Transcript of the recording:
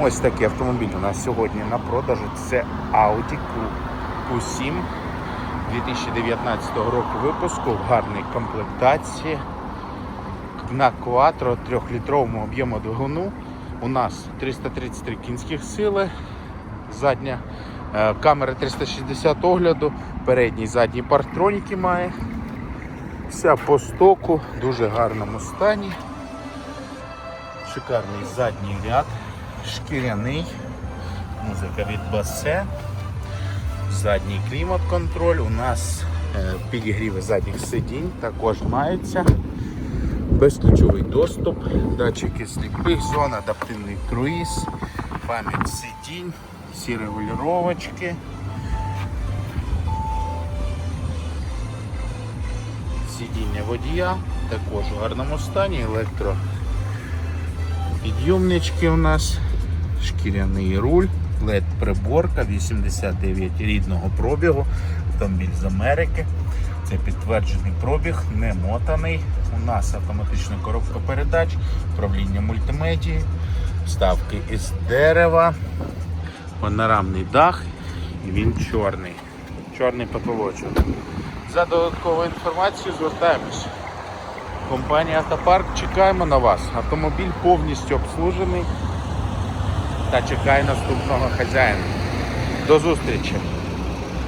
Ось такий автомобіль у нас сьогодні на продажу. Це Audi Q7 2019 року випуску в гарній комплектації. На Quattro 3-літровому об'єму двигуну. У нас 333 кінських сили, задня е, камера 360 огляду, передній задній парктроніки має. Вся по стоку, в дуже гарному стані. Шикарний задній ряд, шкіряний, музика від басе, задній клімат-контроль. У нас е, підігріви задніх сидінь. Також маються. Безключовий доступ, датчики сліпих зон, адаптивний круїз, пам'ять сидінь, всі регулювачки. Сидіння водія. Також у гарному стані, електро підйомнички у нас, шкіряний руль, led приборка 89 рідного пробігу, автомобіль з Америки. Це підтверджений пробіг, не мотаний. У нас автоматична коробка передач, управління мультимедії, вставки із дерева, панорамний дах і він чорний. Чорний потолочок. За додатковою інформацією звертаємось. Компанія Автопарк чекаємо на вас. Автомобіль повністю обслужений та чекай наступного хазяїна. До зустрічі!